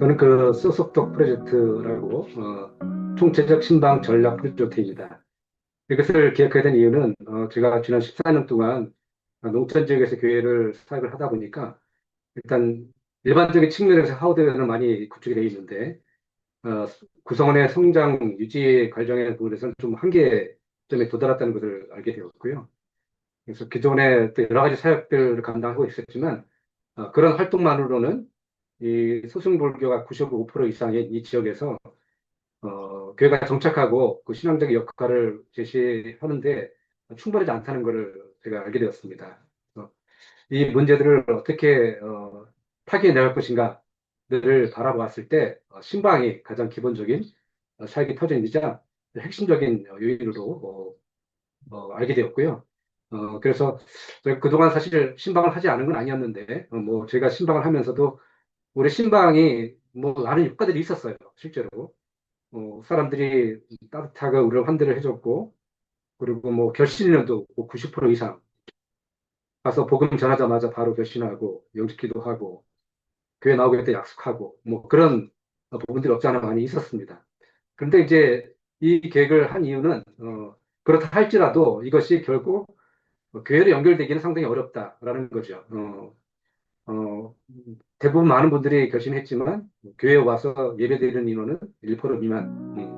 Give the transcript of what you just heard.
저는 그 소속독 프로젝트라고 어, 총체적 신방 전략 프로젝트입니다. 이것을 기획하게 된 이유는 어, 제가 지난 14년 동안 농촌 지역에서 교회를 사역을 하다 보니까 일단 일반적인 측면에서 하우드는 많이 구축이 되어 있는데 어, 구성원의 성장 유지 과정의 부분에서는 좀 한계점에 도달했다는 것을 알게 되었고요. 그래서 기존에 또 여러 가지 사역들을 감당하고 있었지만 어, 그런 활동만으로는 이 소승불교가 95% 이상의 이 지역에서 어, 교회가 정착하고 그 신앙적인 역할을 제시하는데 충분하지 않다는 것을 제가 알게 되었습니다. 어, 이 문제들을 어떻게 어, 타개해낼 것인가를 바라보았을 때 어, 신방이 가장 기본적인 어, 사역의 터전이자 핵심적인 요인으로 어, 어, 알게 되었고요. 어, 그래서 그동안 사실 신방을 하지 않은 건 아니었는데, 어, 뭐 제가 신방을 하면서도 우리 신방이 뭐 많은 효과들이 있었어요, 실제로. 어, 사람들이 따뜻하게 우리를 환대를 해줬고, 그리고 뭐 결신인도 뭐90% 이상 가서 복음 전하자마자 바로 결신하고, 영접기도 하고, 교회 나오겠다 약속하고, 뭐 그런 부분들이 없지 않아 많이 있었습니다. 그런데 이제 이 계획을 한 이유는, 어, 그렇다 할지라도 이것이 결국 교회로 연결되기는 상당히 어렵다라는 거죠. 어, 어, 대부분 많은 분들이 결심했지만 교회에 와서 예배드리는 인원은 1% 미만. 음.